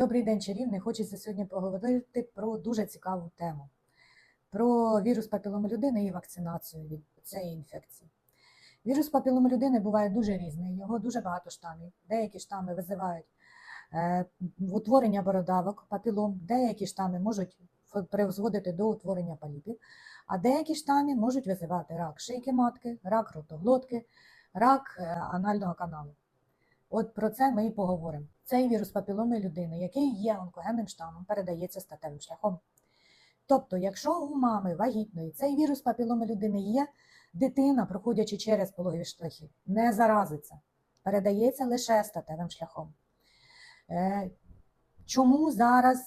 Добрий день, чарівний. Хочеться сьогодні поговорити про дуже цікаву тему: про вірус папіломи людини і вакцинацію від цієї інфекції. Вірус папіломи людини буває дуже різний, його дуже багато штамів. Деякі штами визивають е, утворення бородавок, папілом, деякі штами можуть призводити до утворення поліпів, а деякі штами можуть визивати рак шийки матки, рак ротоглотки, рак е, анального каналу. От про це ми і поговоримо. Цей вірус папіломи людини, який є онкогенним штамом, передається статевим шляхом. Тобто, якщо у мами вагітної цей вірус папіломи людини є, дитина, проходячи через пологові шляхи, не заразиться, передається лише статевим шляхом. Е, Чому зараз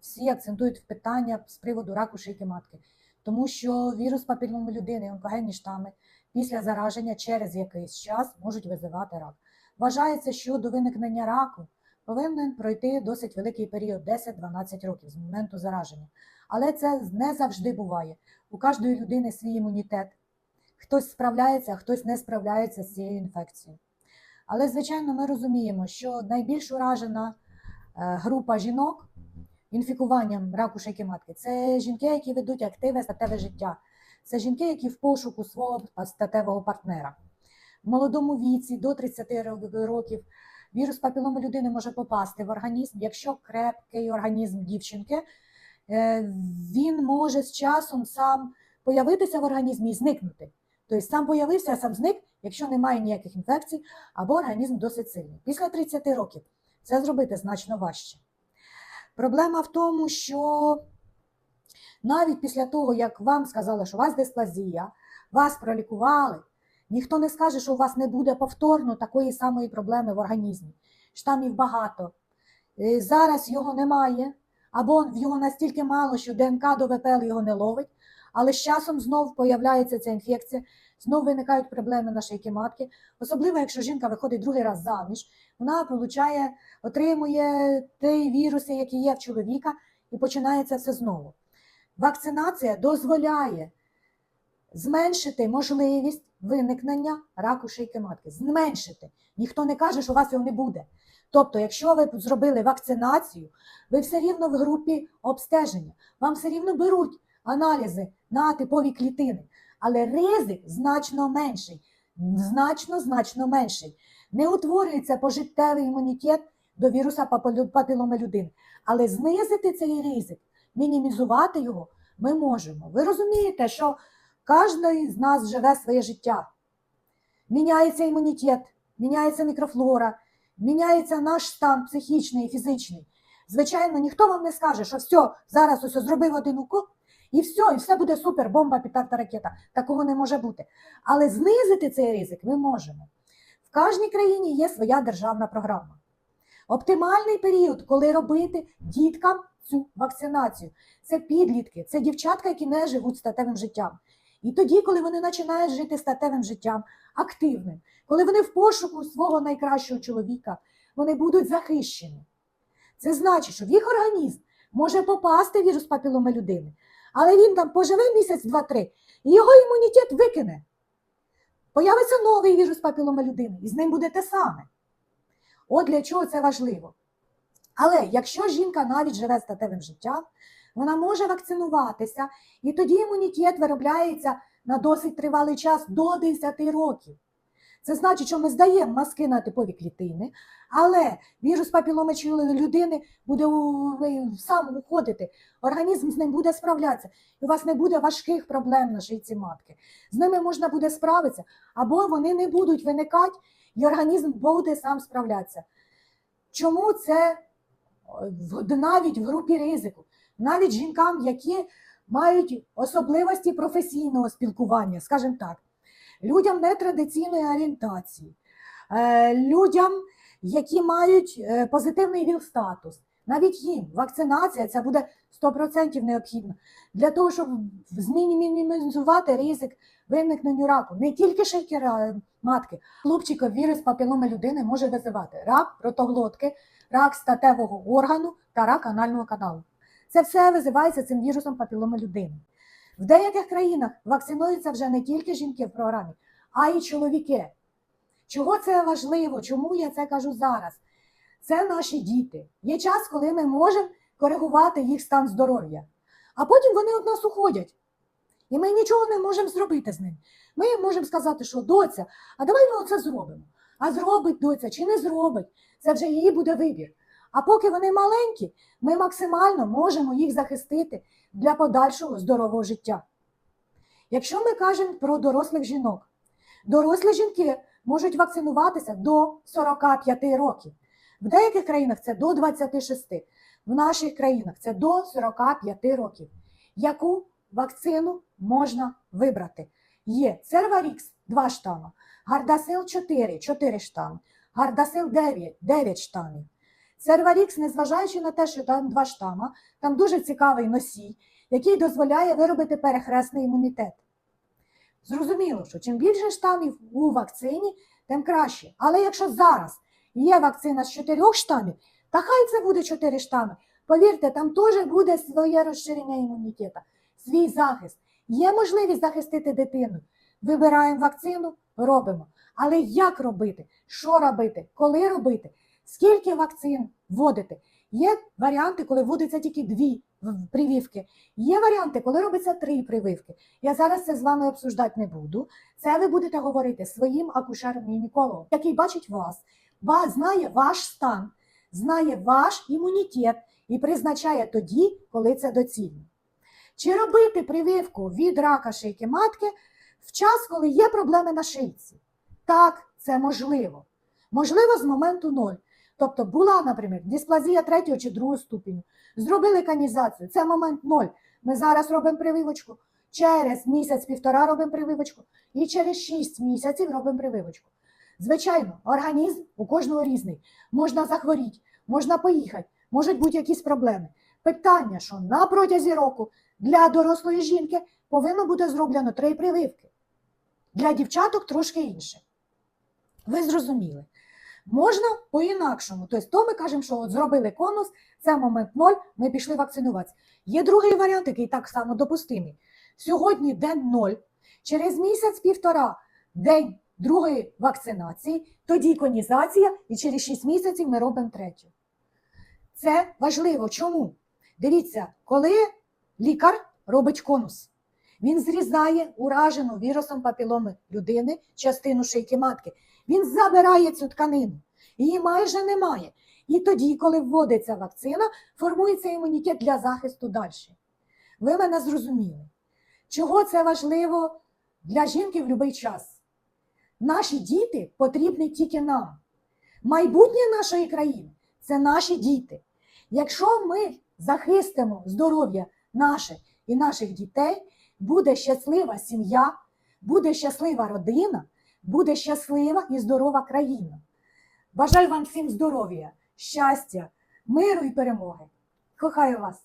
всі акцентують питання з приводу раку шийки матки? Тому що вірус папіломи людини, онкогенні штами після зараження через якийсь час можуть визивати рак. Вважається, що до виникнення раку повинен пройти досить великий період 10-12 років з моменту зараження. Але це не завжди буває. У кожної людини свій імунітет. Хтось справляється, а хтось не справляється з цією інфекцією. Але, звичайно, ми розуміємо, що найбільш уражена е, група жінок інфікуванням раку шийки матки це жінки, які ведуть активне статеве життя. Це жінки, які в пошуку свого статевого партнера. Молодому віці до 30 років вірус папіломи людини може попасти в організм. Якщо крепкий організм дівчинки, е, він може з часом сам появитися в організмі і зникнути. Тобто сам появився, а сам зник, якщо немає ніяких інфекцій, або організм досить сильний. Після 30 років це зробити значно важче. Проблема в тому, що навіть після того, як вам сказали, що у вас дисплазія, вас пролікували, ніхто не скаже, що у вас не буде повторно такої самої проблеми в організмі. Штамів багато. Е, Зараз його немає, або його настільки мало, що ДНК до ВПЛ його не ловить, але з часом знов появляється ця інфекція, знов виникають проблеми на шийки матки. Особливо, якщо жінка виходить другий раз заміж, вона получає, отримує ті віруси, які є в чоловіка, і починається все знову. Вакцинація дозволяє зменшити можливість виникнення раку шийки матки. Зменшити. Ніхто не каже, що у вас його не буде. Тобто, якщо ви зробили вакцинацію, ви все рівно в групі обстеження, вам все рівно беруть аналізи на типові клітини, але ризик значно менший, значно, значно менший. Не утворюється пожиттєвий імунітет до віруса папіломи людини. Але знизити цей ризик, мінімізувати його ми можемо. Ви розумієте, що кожен з нас живе своє життя. Міняється імунітет, міняється мікрофлора, міняється наш стан психічний і фізичний. Звичайно, ніхто вам не скаже, що все, зараз ось зробив один укол, і все, і все буде супер, бомба, петарда, ракета. Такого не може бути. Але знизити цей ризик ми можемо. В кожній країні є своя державна програма. Оптимальний період, коли робити діткам цю вакцинацію. Це підлітки, це дівчатка, які не живуть статевим життям. І тоді, коли вони починають жити статевим життям, активним, коли вони в пошуку свого найкращого чоловіка, вони будуть захищені. Це значить, що в їх організм може попасти вірус папіломи людини, але він там поживе місяць, два-три, і його імунітет викине. Появиться новий вірус папіломи людини, і з ним буде те саме. От для чого це важливо. Але якщо жінка навіть живе статевим життям, вона може вакцинуватися, і тоді імунітет виробляється на досить тривалий час до 10 років. Це значить, що ми здаємо маски на типові клітини, але вірус папіломи людини буде сам уходити, організм з ним буде справлятися, і у вас не буде важких проблем на шийці матки. З ними можна буде справитися, або вони не будуть виникати, і організм буде сам справлятися. Чому це навіть в групі ризику? Навіть жінкам, які мають особливості професійного спілкування, скажімо так, людям нетрадиційної орієнтації, е, людям, які мають е, позитивний ВІЛ-статус. Навіть їм вакцинація це буде 100% необхідна для того, щоб змінімізувати ризик виникненню раку. Не тільки шийки ра- матки, хлопчика вірус папіломи людини може визивати рак ротоглотки, рак статевого органу та рак анального каналу. Це все визивається цим вірусом папіломи людини. В деяких країнах вакцинуються вже не тільки жінки в програмі, а й чоловіки. Чого це важливо? Чому я це кажу зараз? це наші діти. Є час, коли ми можемо коригувати їх стан здоров'я. А потім вони від нас уходять. І ми нічого не можемо зробити з ним. Ми можемо сказати, що доця, а давай ми оце зробимо. А зробить доця чи не зробить, це вже її буде вибір. А поки вони маленькі, ми максимально можемо їх захистити для подальшого здорового життя. Якщо ми кажемо про дорослих жінок, дорослі жінки можуть вакцинуватися до 45 років. В деяких країнах це до 26, в наших країнах це до 45 років. Яку вакцину можна вибрати? Є Церварікс 2 штами, Гардасил 4 4 штами, Гардасил 9 9 штамів. Церварікс, незважаючи на те, що там два штама, там дуже цікавий носій, який дозволяє виробити перехресний імунітет. Зрозуміло, що чим більше штамів у вакцині, тим краще. Але якщо зараз є вакцина з чотирьох штамів, та хай це буде чотири штами. Повірте, там теж буде своє розширення імунітету, свій захист. Є можливість захистити дитину. Вибираємо вакцину, робимо. Але як робити? Що робити? Коли робити? Скільки вакцин вводити? Є варіанти, коли вводиться тільки дві прививки. Є варіанти, коли робиться три прививки. Я зараз це з вами обсуждати не буду. Це ви будете говорити своїм акушером-гінекологом, який бачить вас, знає ваш стан, знає ваш імунітет і призначає тоді, коли це доцільно. Чи робити прививку від рака шийки матки в час, коли є проблеми на шийці? Так, це можливо. Можливо, з моменту ноль. Тобто була, наприклад, дисплазія третього чи другого ступеню. Зробили канізацію. Це момент ноль. Ми зараз робимо прививочку. Через місяць-півтора робимо прививочку. І через 6 місяців робимо прививочку. Звичайно, організм у кожного різний. Можна захворіти, можна поїхати, можуть бути якісь проблеми. Питання, що на протязі року для дорослої жінки повинно бути зроблено три прививки. Для дівчаток трошки інше. Ви зрозуміли. Можна по-інакшому. Тобто, то ми кажемо, що от зробили конус, це момент ноль, ми пішли вакцинуватися. Є другий варіант, який так само допустимий. Сьогодні день ноль, через місяць-півтора день другої вакцинації, тоді конізація, і через 6 місяців ми робимо третю. Це важливо. Чому? Дивіться, коли лікар робить конус, він зрізає уражену вірусом папіломи людини частину шийки матки. Він забирає цю тканину, її майже немає. І тоді, коли вводиться вакцина, формується імунітет для захисту далі. Ви мене зрозуміли. Чого це важливо для жінки в будь-який час? Наші діти потрібні тільки нам. Майбутнє нашої країни це наші діти. Якщо ми захистимо здоров'я наше і наших дітей, буде щаслива сім'я, буде щаслива родина, буде щаслива і здорова країна. Бажаю вам всім здоров'я, щастя, миру і перемоги. Кохаю вас!